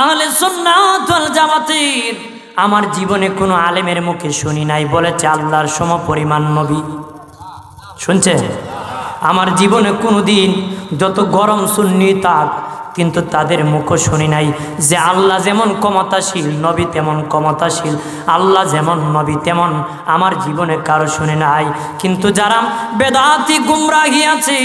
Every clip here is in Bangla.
আহলে সুন্নাত ওয়াল জামাতের আমার জীবনে কোনো আলেমের মুখে শুনি নাই, বলেছে আল্লাহর সম পরিমাণ নবী। শুনছে আমার জীবনে কোনো দিন যত গরম শুননি তাক, কিন্তু তাদের মুখ শুনি নাই যে আল্লাহ যেমন ক্ষমতাশীল, নবী তেমন ক্ষমতাশীল, আল্লাহ যেমন নবী তেমন। আমার জীবনে কারও শুনি নাই, কিন্তু যারা বেদাতি গুমরাহি আছে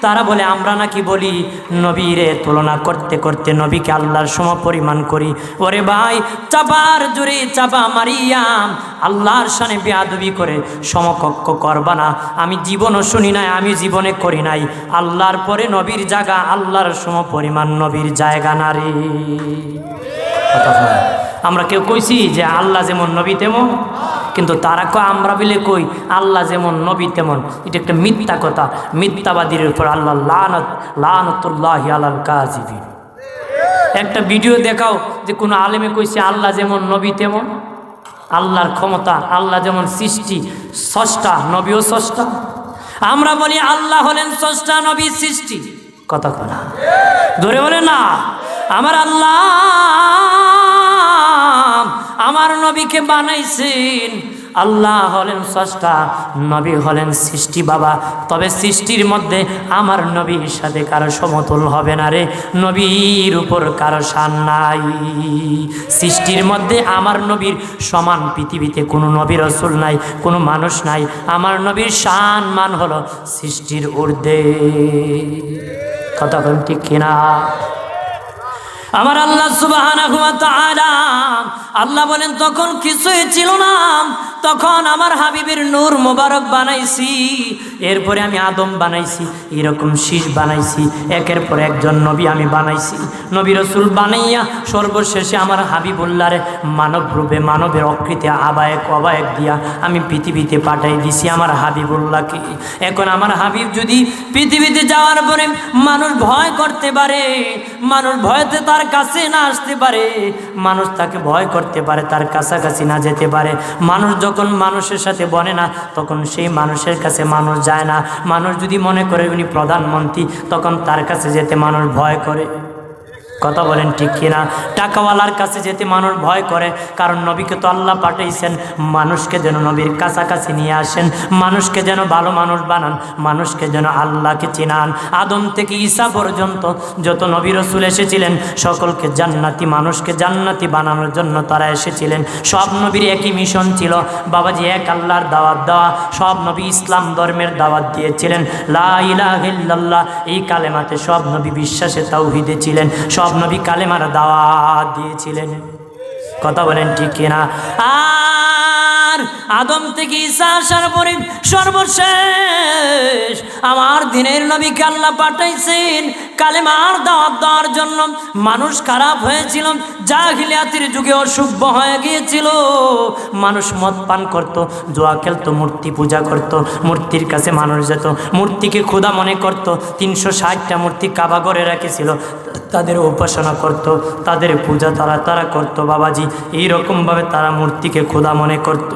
তারা বলে, আমরা নাকি বলি, নবীরে তুলনা করতে করতে নবীকে আল্লাহর সম পরিমাণ করি। ওরে ভাই চাপার জোরে চাপা মারিয়াম আল্লাহর সানে বেয়াদবি করে সমকক্ষ করবা না। আমি জীবনও শুনি নাই, আমি জীবনে করি নাই। আল্লাহর পরে নবীর জায়গা, আল্লাহর সম পরিমাণ নবীর জায়গা না রে। আমরা কেউ কইছি যে, আল্লাহ যেমন নবী তেমন কিন্তু তারা কয়, আমরা বিলে কই, আল্লাহ যেমন, নবী তেমন। এটা একটা মিথ্যা কথা। মিথ্যাবাদীর উপর আল্লাহ লানত, লানতুল্লাহ আলাল কাজিবিন। একটা ভিডিও দেখাও যে কোনো আলেমে কইছে, আল্লাহ যেমন, নবী তেমন। আল্লাহর ক্ষমতা, আল্লাহ যেমন সৃষ্টি স্রষ্টা নবীও স্রষ্টা আমরা বলি, আল্লাহ হলেন স্রষ্টা নবী সৃষ্টি। কথা কথা ধরে বলে না, আমার আল্লাহ আমার নবীকে বানাইছেন। আল্লাহ হলেন স্রষ্টা, নবী হলেন সৃষ্টি বাবা। তবে সৃষ্টির মধ্যে আমার নবীর সাথে কারও সমতুল হবে না রে। নবীর উপর কারও সান নাই। সৃষ্টির মধ্যে আমার নবীর সমান পৃথিবীতে কোনো নবীর রসুল নাই, কোনো মানুষ নাই। আমার নবীর শান মান হলো সৃষ্টির ঊর্ধ্বে। কথা ঠিক কিনা? আমার আল্লাহ সুবাহ আল্লাহ বলেন, তখন কিছুই ছিল না। তখন আমার হাবিবের নূর মোবারক বানাইছি। এরপরে আমি আদম বানাইছি, এরকম শীষ বানাইছি, একের পর একজন নবী আমি বানাইছি। নবী রসুল বানাইয়া সর্বশেষে আমার হাবিবুল্লারে মানব রূপে, মানবের অকৃতে আবায়ক, অবায়ক দিয়া আমি পৃথিবীতে পাঠাই দিছি আমার হাবিবুল্লাহকে। এখন আমার হাবিব যদি পৃথিবীতে যাওয়ার পরে মানুষ ভয় করতে পারে, মানুষ ভয়তে তার কাছে না আসতে পারে, মানুষ তাকে ভয় করতে পারে, তার কাছাকাছি না যেতে পারে। মানুষ যখন মানুষের সাথে বনে না, তখন সেই মানুষের কাছে মানুষ যায় না। মানুষ যদি মনে করে উনি প্রধানমন্ত্রী, তখন তার কাছে যেতে মানুষ ভয় করে। কথা বলেন ঠিক কিনা? টাকাওয়ালার কাছে যেতে মানুষ ভয় করে, কারণ নবীকে তো আল্লাহ পাঠাইছেন, মানুষকে যেন নবীর কাছাকাছি নিয়ে আসেন, মানুষকে যেন ভালো মানুষ বানান, মানুষকে যেন আল্লাহকে চিনান। আদম থেকে ঈসা পর্যন্ত যত নবী রসুল এসেছিলেন, সকলকে জান্নাতি মানুষকে জান্নাতি বানানোর জন্য তারা এসেছিলেন। সব নবীর একই মিশন ছিল, বাবাজি এক আল্লাহর দাওয়াত দেওয়া, সব নবী ইসলাম ধর্মের দাওয়াত দিয়েছিলেন। লা ইলাহা ইল্লাল্লাহ, এই কালেমাতে সব নবী বিশ্বাসে তাওহিদে ছিলেন, সব নবী কালেমার দাওয়াত দিয়েছিলেন। কথা বলেন ঠিক কিনা? আর আদম থেকে ঈসা আসার পরে সর্বশেষ আমার দিনের নবীকে আল্লাহ পাঠাইছেন, কালেমার দাওয়াত দেওয়ার জন্য। মানুষ খারাপ হয়েছিল, জাহিলিয়াতির যুগে অসভ্য হয়ে গিয়েছিল। মানুষ মদ পান করত, জোয়া খেলতো, মূর্তি পূজা করত, মূর্তির কাছে মানুষ যেত, মূর্তিকে ক্ষুধা মনে করত। তিনশো ষাটটা মূর্তি কাবা করে রেখেছিল, তাদের উপাসনা করত, তাদের পূজা তারা তারা করত বাবাজি। এইরকমভাবে তারা মূর্তিকে খোদা মনে করত।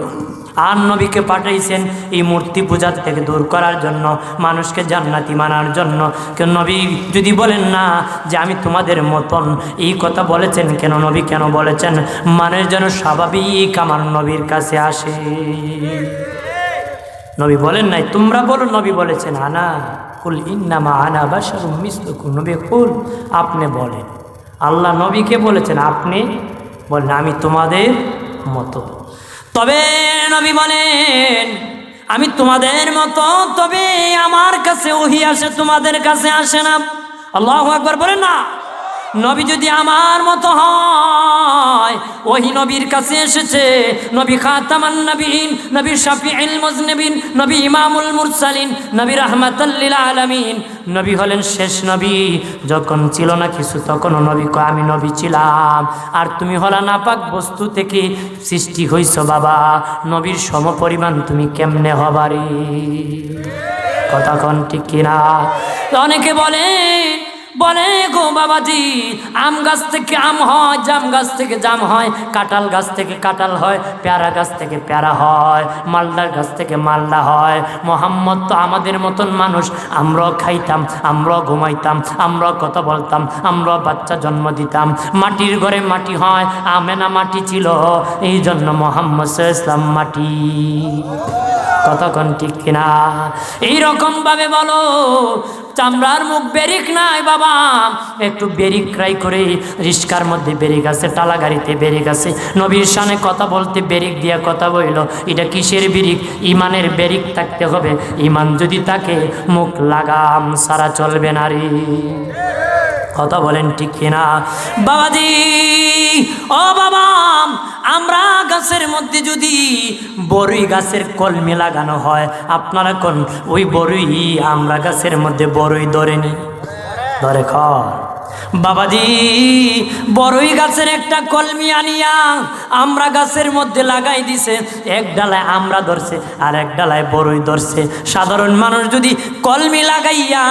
আর নবীকে পাঠাইছেন এই মূর্তি পূজা থেকে দূর করার জন্য, মানুষকে জান্নাতি মানার জন্য। কেন নবী যদি বলেন না যে আমি তোমাদের মতন, এই কথা বলেছেন কেন? নবী কেন বলেছেন? মানুষ যেন স্বাভাবিক আমার নবীর কাছে আসে। নবী বলেন নাই, তোমরা বলো নবী বলেছেন আনা, কুল ইন্নামা আনা বাসারুম মিসলুকুম। নবী কুল, আপনি বলেন। আল্লাহ নবীকে বলেছেন, আপনি বলেন, আমি তোমাদের মতো তবে নবী বলেন, আমি তোমাদের মতো, তবে আমার কাছে ওহি আসে, তোমাদের কাছে আসে না। আল্লাহ একবার বলেন, না। নবী যদি আমার মতো হয়, ওহি নবীর কাছে এসেছে, নবী খাতামান নবীন, নবী শাফিউল মুজনবিন, নবী ইমামুল মুরসালিন, নবী রাহমাতাল্লিল আলামিন। নবী হলেন শেষ নবী। যখন ছিল না কিছু, তখনও নবী কয়, আমি নবী ছিলাম। আর তুমি হলা নাপাক বস্তু থেকে সৃষ্টি হইছ বাবা। নবীর সমপরিমাণ তুমি কেমনে হবারি? কথা ঠিক কিনা? অনেকে বলে বলে, গো বাবাজি, আম গাছ থেকে আম হয়, জাম গাছ থেকে জাম হয়, কাঁঠাল গাছ থেকে কাঁঠাল হয়, প্যারা গাছ থেকে প্যারা হয়, মালদার গাছ থেকে মালদা হয়। মোহাম্মদ তো আমাদের মতন মানুষ, আমরাও খাইতাম, আমরাও ঘুমাইতাম, আমরাও কথা বলতাম, আমরাও বাচ্চা জন্ম দিতাম। মাটির ঘরে মাটি হয় আমেনা মাটি ছিল এই জন্য মোহাম্মদ ইসলাম মাটি। কতক্ষণ ঠিক কিনা এইরকম ভাবে বলো, চামড়ার মুখ বেরিক নাই বাবা। একটু বেরিক ট্রাই করে, রিস্কার মধ্যে বেরিক আছে টালা গাড়িতে বেরিক আছে। নবীর সামনে কথা বলতে বেরিক দিয়া কথা বইল, এটা কিসের বেরিক? ইমানের বেরিক থাকতে হবে। ইমান যদি তাকে মুখ লাগাম, সারা চলবে না রে। কথা বলেন ঠিক কিনা? বাবাজি, ও বাবা আমরা গাছের মধ্যে যদি বড়ই গাছের কলমে লাগানো হয়, আপনারা কোন? ওই বড়ই আমরা গাছের মধ্যে বড়ই ধরেনি ধরে খর। বাবাজি, বড়ই গাছের একটা কলমি আনিয়া আমরা গাছের মধ্যে লাগাই দিছে। এক ডালায় আমরা ধরছে, আর এক ডালায় বড়ই ধরছে। সাধারণ মানুষ যদি কলমি লাগাইয়া,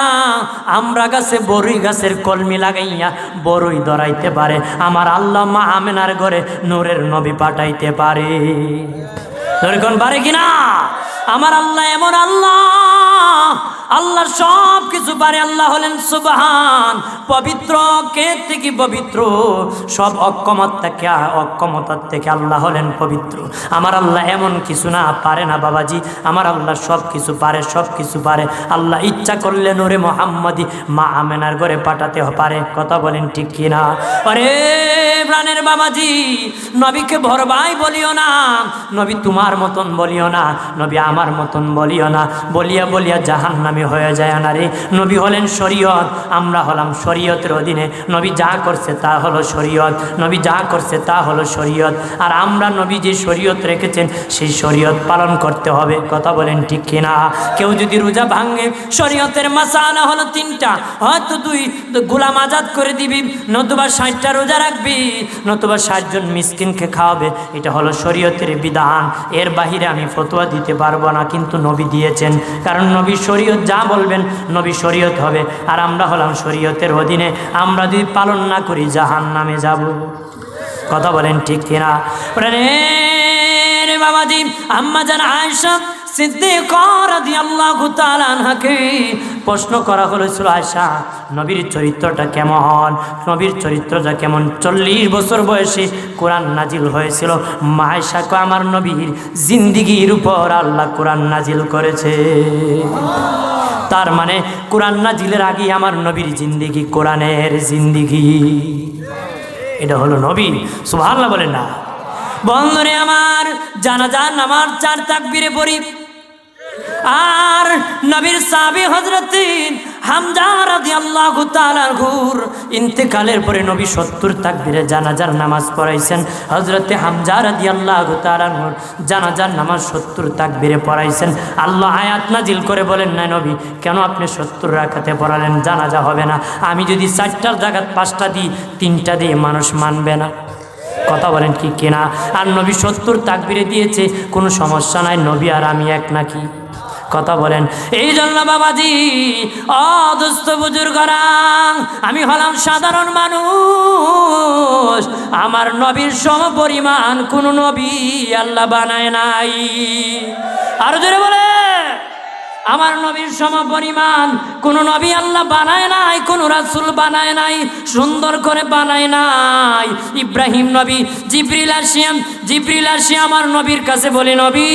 আমরা গাছে বড়ই গাছের কলমি লাগাইয়া বড়ই ধরাইতে পারে। আমার আল্লাহ মা আমেনার ঘরে নূরের নবী পাঠাইতে পারে। ধরে কোন পারে কিনা? আমার আল্লাহ এমন আল্লাহ। আল্লাহ সব কিছু পারে। আল্লাহ হলেন সুবহান। পবিত্র কে থেকে পবিত্র? সব অক্ষমত থেকে, অক্ষমতার থেকে আল্লাহ হলেন পবিত্র। আমার আল্লাহ এমন কিছু না, পারে না বাবাজি। আমার আল্লাহ সব কিছু পারে, সব কিছু পারে। আল্লাহ ইচ্ছা করলে নোরে মোহাম্মদী মা আমেনার ঘরে পাঠাতে পারে। কথা বলেন ঠিক কিনা? আরে প্রাণের বাবাজি, নবীকে ভরবাই বলিও না। নবী তোমার মতন বলিও না। নবী আমার মতন বলিও না, বলিয়া বলিয়া জাহান নামে হয়ে যায় না রে। নবী হলেন শরীয়ত, আমরা হলাম শরীয়তের অধীনে। নবী যা করছে তা হলো শরীয়ত, নবী যা করছে তা হলো শরীয়ত। আর আমরা নবী যে শরীয়ত রেখেছেন, সেই শরীয়ত পালন করতে হবে, কথা বলেন ঠিক কিনা? কেউ যদি রোজা ভাঙে, শরীয়তের মাসালা হলো তিনটা। হয়তো তুই গোলাম আজাদ করে দিবি, নতুবা ষাটটা রোজা রাখবি, নতুবা ষাটজন মিসকিনকে খাওয়াবে, এটা হলো শরীয়তের বিধান। এর বাহিরে আমি ফতোয়া দিতে পারব না, কিন্তু নবী দিয়েছেন। কারণ নবী শরীয়ত যা বলবেন, নবী শরীয়ত হবে। আর আমরা হলাম শরীয়তের অধীনে। আমরা যদি পালন না করি জাহান নামে যাব। কথা বলেন ঠিক কিনা? বাবাজি, আম্মা জান আয়সা প্রশ্ন করা হয়েছিল আয়সা নবীর চরিত্রটা কেমন? নবীর চরিত্রটা কেমন? চল্লিশ বছর বয়সে কোরআন নাজিল হয়েছিল। মায়সাকে আমার নবীর জিন্দিগির উপর আল্লাহ কোরআন নাজিল করেছে। তার মানে কোরআন নাজিলের আগে আমার নবীর জিন্দিগি কোরআনের জিন্দিগি। এটা হলো নবী। সুভাল্লা বলেন না। বন্ধরে আমার জানাজান আমার চার তাকবিরে পড়ি আর নবীর সাবি ঘুর ইন্তেকালের পরে নবী জানাজার নামাজ পড়াইছেন। হজরতে হামজা রাদিয়াল্লাহু তাআলার ঘুর জানাজার নামাজ পড়াইছেন। আল্লাহ করে বলেন, না নবী, কেন আপনি রাখাতে পড়ালেন? জানাজা হবে না। আমি যদি চারটার জায়গাত পাঁচটা দিই, তিনটা দিয়ে মানুষ মানবে না। কথা বলেন কি কেনা? আর নবী সত্তর তাকবিরে দিয়েছে, কোনো সমস্যা নাই, নবী আর আমি এক নাকি? কথা বলেন। এই জন্য বাবাজি অদুস্থ বুজুর্গরাং, আমি হলাম সাধারণ মানুষ। আমার নবীর সম পরিমাণ কোন নবী আল্লাহ বানায় নাই। আরও জোরে বলে, আমার নবীর সম পরিমাণ কোন নবী আল্লাহ বানায় নাই, কোন রাসুল বানায় নাই, সুন্দর করে বানায় নাই। ইব্রাহিম নবী, জিব্রিল আসিয়াম, জিব্রিল আসি আমার নবীর কাছে বলে, নবী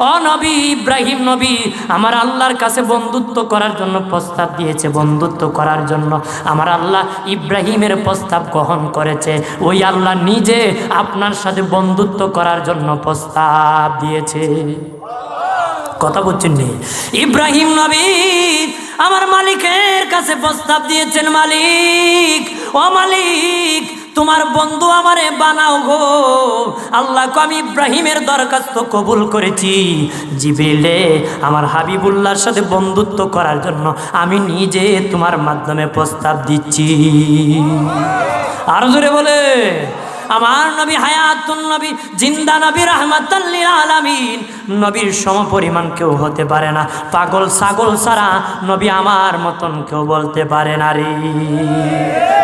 ও নবী, ইব্রাহিম নবী, আমার আল্লাহর কাছে বন্ধুত্ব করার জন্য প্রস্তাব দিয়েছে। বন্ধুত্ব করার জন্য আমার আল্লাহ ইব্রাহিমের প্রস্তাব গ্রহণ করেছে। ওই আল্লাহ নিজে আপনার সাথে বন্ধুত্ব করার জন্য প্রস্তাব দিয়েছে। কথা বলছেন নি? ইব্রাহিম নবী, আমার মালিকের কাছে প্রস্তাব দিয়েছেন মালিক। ও মালিক তোমার বন্ধু আমারে বানাও গো। আল্লাহ আমি ইব্রাহিমের দরখাস্ত কবুল করেছি। জিবিলে, আমার হাবিবুল্লাহর সাথে বন্ধুত্ব করার জন্য আমি নিজে তোমার মাধ্যমে প্রস্তাব দিচ্ছি। আরও জোরে বলে, আমার নবী হায়াতুন নবী, জিন্দা নবী রহমাতাল্লিল আলামিন। নবীর সমপরিমাণ কেউ হতে পারে না। পাগল ছাগল ছাড়া নবী আমার মতন কেউ বলতে পারে না রে।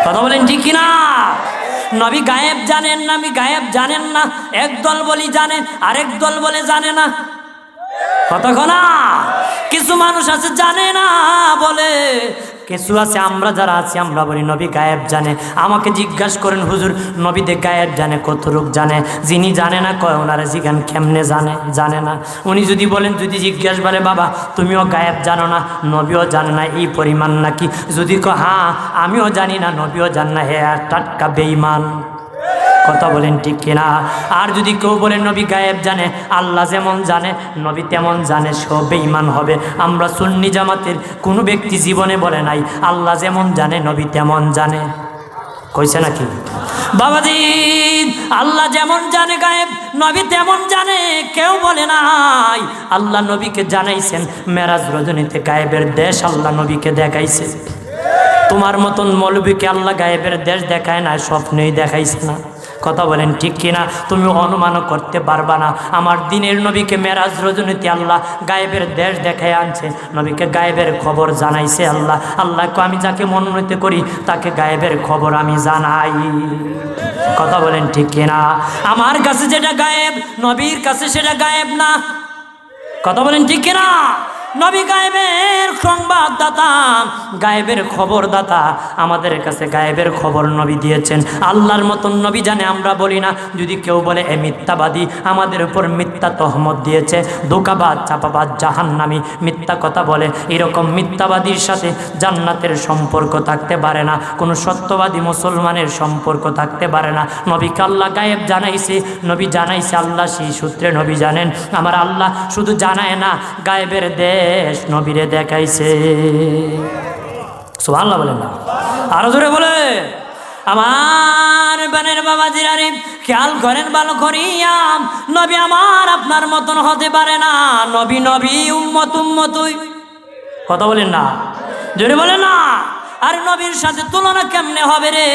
কথা বলেন ঠিক কিনা? নবী গায়েব জানেন না, আমি গায়েব জানেন না। এক দল বলি জানেন আরেক দল বলে জানে না। কতক্ষণ? কিছু মানুষ আছে জানে না বলে। কিছু আছে, আমরা যারা আছি, আমরা বলি, নবী গায়েব জানে। আমাকে জিজ্ঞাসা করেন, হুজুর নবীতে গায়েব জানে, কত রূপ জানে? যিনি জানে না, কয় ওনারা জিজ্ঞান কেমনে জানে? জানে না। উনি যদি বলেন, যদি জিজ্ঞাসা বলে বাবা, তুমিও গায়েব জানো না, নবীও জানে না, এই পরিমাণ নাকি? যদি কো হ্যাঁ আমিও জানি না, নবীও জান না, হে, টাটকা বেইমান কথা বলেন ঠিক কিনা? আর যদি কেউ বলেন নবী গায়েব জানে, আল্লাহ যেমন জানে, নবী তেমন জানে সব ইমান হবে। আমরা সুন্নি জামাতের কোনো ব্যক্তি জীবনে বলে নাই, আল্লাহ যেমন জানে, নবী তেমন জানে। কইছে নাকি? বাবাজি আল্লাহ যেমন জানে গায়েব, নবী তেমন জানে, কেউ বলে নাই। আল্লাহ নবীকে জানাইছেন, মেরাজ রজনীতে গায়েবের দেশ আল্লাহ নবীকে দেখাইছে। তোমার মতন মৌলবীকে আল্লাহ গায়েবের দেশ দেখায় না স্বপ্নেই দেখাইছে না। কথা বলেন ঠিক কিনা? তুমি অনুমানও করতে পারবা না। আমার দিনের নবীকে মেরাজ রজনীতি আল্লাহ গায়েবের দেশ দেখায় আনছে নবীকে গায়েবের খবর জানাইছে আল্লাহ। আল্লাহকে আমি যাকে মনোনীত করি, তাকে গায়েবের খবর আমি জানাই। কথা বলেন ঠিক কিনা? আমার কাছে যেটা গায়েব, নবীর কাছে সেটা গায়েব না। কথা বলেন ঠিক কিনা? নবী গায়েবের সংবাদদাতা, গায়েবের খবরদাতা, আমাদের কাছে গায়েবের খবর নবী দিয়েছেন। আল্লাহর মতন নবী জানে আমরা বলি না। যদি কেউ বলে, এ মিথ্যাবাদী, আমাদের উপর মিথ্যা তহমত দিয়েছে দোকাবাদ চাপাবাদ জাহান্নামি, মিথ্যা কথা বলে। এরকম মিথ্যাবাদীর সাথে জান্নাতের সম্পর্ক থাকতে পারে না। কোনো সত্যবাদী মুসলমানের সম্পর্ক থাকতে পারে না। নবীকে আল্লাহ গায়েব জানাইছে, নবী জানাইছে আল্লাহ, সেই সূত্রে নবী জানেন। আমার আল্লাহ শুধু জানায় না, গায়েবের দেশ নবীরে দেখাইছে। সুবহানাল্লাহ বলেন না। আরও জোরে বলে। আমার বানের বাবা জিরারে খেয়াল করেন ভালো করিয়াম নবী আমার আপনার মতন হতে পারে না। নবী নবী, উম্মত, উম্মতুই। কথা বলেন না। জোরে বলেন না। আর নবীর সাথে তুলনা কেমনে হবে রে?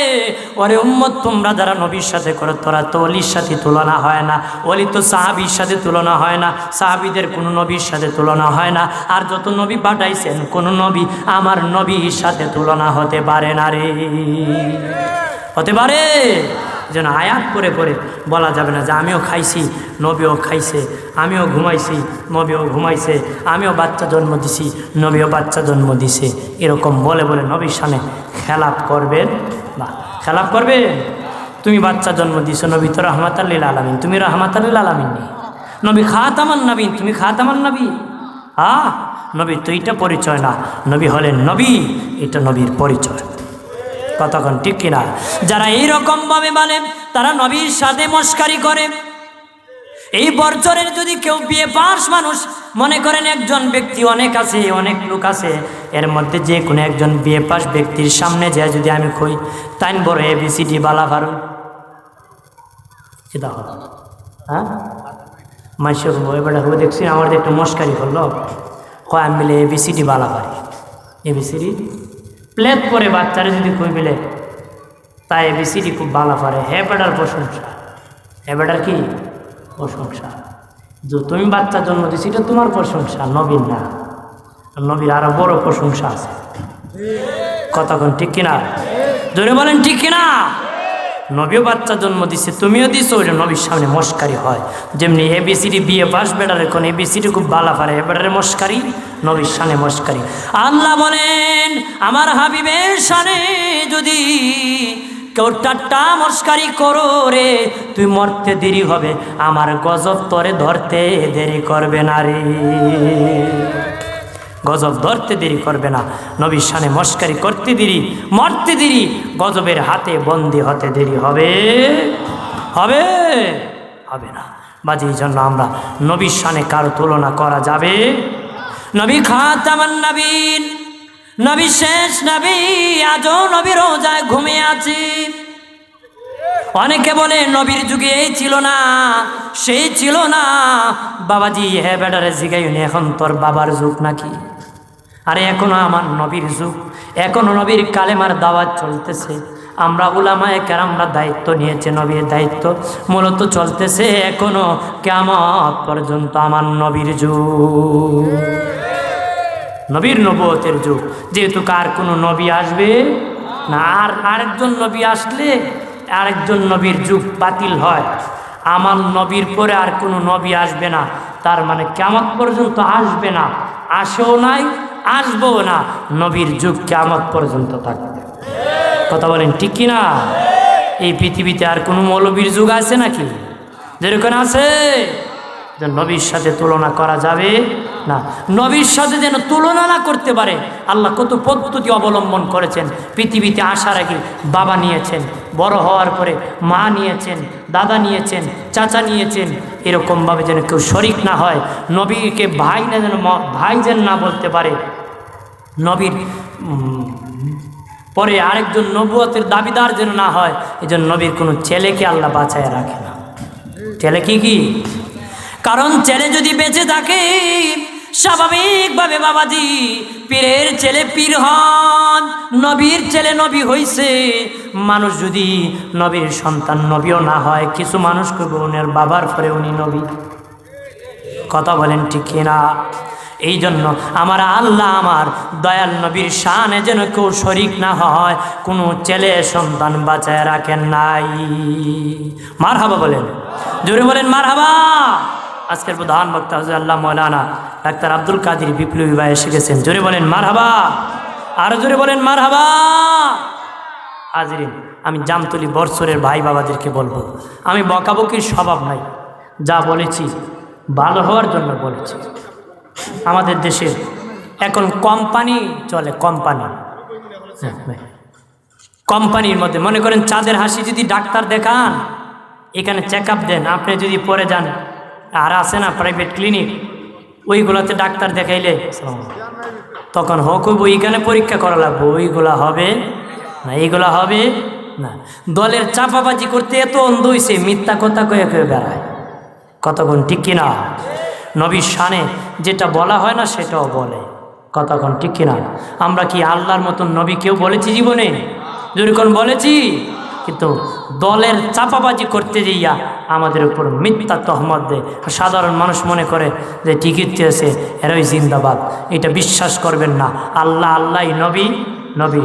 ওরে উম্মত, তোমরা যারা নবীর সাথে করো, তোরা তো অলির সাথে তুলনা হয় না। অলি তো সাহাবির সাথে তুলনা হয় না, সাহাবিদের কোনো নবীর সাথে তুলনা হয় না। আর যত নবী পাঠাইছেন, কোনো নবী আমার নবীর সাথে তুলনা হতে পারে না রে। হতে পারে? যেন আয়াত করে পরে বলা যাবে না যে আমিও খাইছি, নবীও খাইছে, আমিও ঘুমাইছি, নবীও ঘুমাইছে, আমিও বাচ্চা জন্ম দিছি, নবীও বাচ্চা জন্ম দিছে। এরকম বলে বলে নবীর সামনে খেলাপ করবেন বা খেলাপ করবে তুমি বাচ্চা জন্ম দিছো, নবী তো রহমাত আল্লিল আলমিন। তুমি রহমাত আল্লিল আলমিন নবী খাতামান নবীন তুমি খাতামান নবী। আ নবী তো এটা পরিচয় না। নবী হলেন নবী, এটা নবীর পরিচয়। কতক্ষণ? ঠিক কিনা? যারা এইরকম ভাবে বলে তারা নবীর সাথে মস্কারি করে। এই বছরের যদি কেউ বিয়ে পাস মানুষ, মনে করেন একজন ব্যক্তি অনেক আছে, অনেক লোক আছে, এর মধ্যে যে কোনো একজন বিয়ে পাস ব্যক্তির সামনে যায় যদি আমি কই তাই বড় এ বিসিডি বালা পারো সেটা হলো হ্যাঁ? মাইসে এবার দেখছি, আমার একটু মস্কারি করল। কয়, আমি মিলে এ বিসিডি বালা পারি এ বিসিডি প্লেট পরে বাচ্চারে যদি কই মিলে তাই বেশি খুব ভালো পারে। হে বেটার প্রশংসা, হে বেটার কি? প্রশংসা। যে তুমি বাচ্চা জন্ম দিছি, এটা তোমার প্রশংসা নবীন না। নবীর আরও বড় প্রশংসা আছে। কতক্ষণ ঠিক কিনা? জোরে বলেন ঠিক কিনা? নবীও বাচ্চা জন্ম দিচ্ছে তুমিও দিছো ওইটা নবীর সামনে মস্কারি হয়। যেমনি এবিসিডি বিয়ে পাস বেটারে কোন এবিসিডি খুব বালা পারে, এ বেটারে মস্কারি, নবীর সানে মস্কারি। আল্লাহ বলেন, আমার হাবিবের সানে যদি কেউ টাট্টা মস্কারি করো রে, তুই মরতে দেরি হবে, আমার গজব তরে ধরতে দেরি করবে না রে। গজব ধরতে দেরি করবে না। নবীর সানে মস্কারি করতে দেরি, মরতে দেরি, গজবের হাতে বন্দি হতে দেরি হবে। হবে? হবে না। বাজে এই জন্য আমরা নবীর সানে কারও তুলনা করা যাবে? নবী খাতামান নবীন, নবী শেষ নবী, আজও নবীর রোজায় ঘুমিয়ে আছি। অনেকে বলে নবীর যুগে এই ছিল না, সেই ছিল না। বাবাজি হ্যাঁ বেটারে জিগাইনি এখন তোর বাবার যুগ নাকি? আরে এখনও আমার নবীর যুগ, এখনও নবীর কালেমার দাওয়াত চলতেছে। আমরা উলামায়ে কেরামরা দায়িত্ব নিয়েছে, নবীর দায়িত্ব মূলত চলতেছে এখনও কেমত পর্যন্ত আমার নবীর যুগ। নবীর নবতের যুগ, যেহেতু কার কোনো নবী আসবে না, আর আরেকজন নবী আসলে আরেকজন নবীর যুগ বাতিল হয়। আমার নবীর পরে আর কোনো নবী আসবে না, তার মানে কেমন পর্যন্ত আসবে না, আসেও নাই আসবেও না। নবীর যুগ কেমন পর্যন্ত থাকবে। কথা বলেন, ঠিক কিনা? এই পৃথিবীতে আর কোনো মৌলবীর যুগ আছে নাকি? যেরকম আছে। যে নবীর সাথে তুলনা করা যাবে না। নবীর সাথে যেন তুলনা না করতে পারে, আল্লাহ কত পদ্ধতি অবলম্বন করেছেন। পৃথিবীতে আসার আগে বাবা নিয়েছেন, বড় হওয়ার পরে মা নিয়েছেন, দাদা নিয়েছেন, চাচা নিয়েছেন, এরকমভাবে যেন কেউ শরিক না হয়, নবীকে ভাই না যেন ভাই যেন না বলতে পারে। নবীর পরে আরেকজন নবুয়তের দাবিদার যেন না হয় এই জন্য নবীর কোনো ছেলেকে আল্লাহ বাঁচায় রাখে না। ছেলে কি কি? কারণ ছেলে যদি বেঁচে থাকে, স্বাভাবিকভাবে বাবাজি পীরের ছেলে পীর হন, নবীর ছেলে নবী হইছে। মানুষ যদি নবীর সন্তান নবীও না হয়, কিছু মানুষ করবে উনার বাবার পরে উনি নবী। কথা বলেন ঠিক কিনা? এই জন্য আমার আল্লাহ আমার দয়াল নবীর শানে যেন কেউ শরিক না হয়, কোনো ছেলে সন্তান বাঁচায় রাখেন নাই। মার হাবা বলেন। জোরে বলেন মার হাবা আজকের প্রধান বক্তা হজরত আল্লাহ মৌলানা ডাক্তার আব্দুল কাদির বিপ্লবী ভাই এসে গেছেন। জোরে বলেন মার হাবা আরও জোরে বলেন মার হাবা হাজরিন, আমি জামতলি বর্ষরের ভাই বাবাদেরকে বলব, আমি বকাবকির স্বভাব নাই। যা বলেছি ভালো হওয়ার জন্য বলেছি। আমাদের দেশে এখন কোম্পানি চলে, কোম্পানি। হ্যাঁ। কোম্পানির মধ্যে, মনে করেন চাঁদের হাসি যদি ডাক্তার দেখান, এখানে চেক দেন, আপনি যদি পরে যান আর আছে না প্রাইভেট ক্লিনিক ওইগুলোতে ডাক্তার দেখাইলে তখন হোক ওইখানে পরীক্ষা করা লাগবে, ওইগুলা হবে না, এইগুলা হবে না। দলের চাপাবাজি করতে এত অন্ধ হইছে, মিথ্যা কথা কয়ে কয়ে বেড়ায়। কতক্ষণ ঠিক কিনা? নবীর শানে যেটা বলা হয় না, সেটাও বলে। কতক্ষণ ঠিক কিনা? আমরা কি আল্লাহর মতন নবী কেউ বলেছি জীবনে? যেরকম বলেছি কিন্তু দলের চাপাবাজি করতে যাইয়া আমাদের উপর মিথ্যা তহমত দেয়। সাধারণ মানুষ মনে করে যে টিকিট দিয়েছে এরই জিন্দাবাদ। এটা বিশ্বাস করবেন না। আল্লাহ আল্লাহ নবী নবী।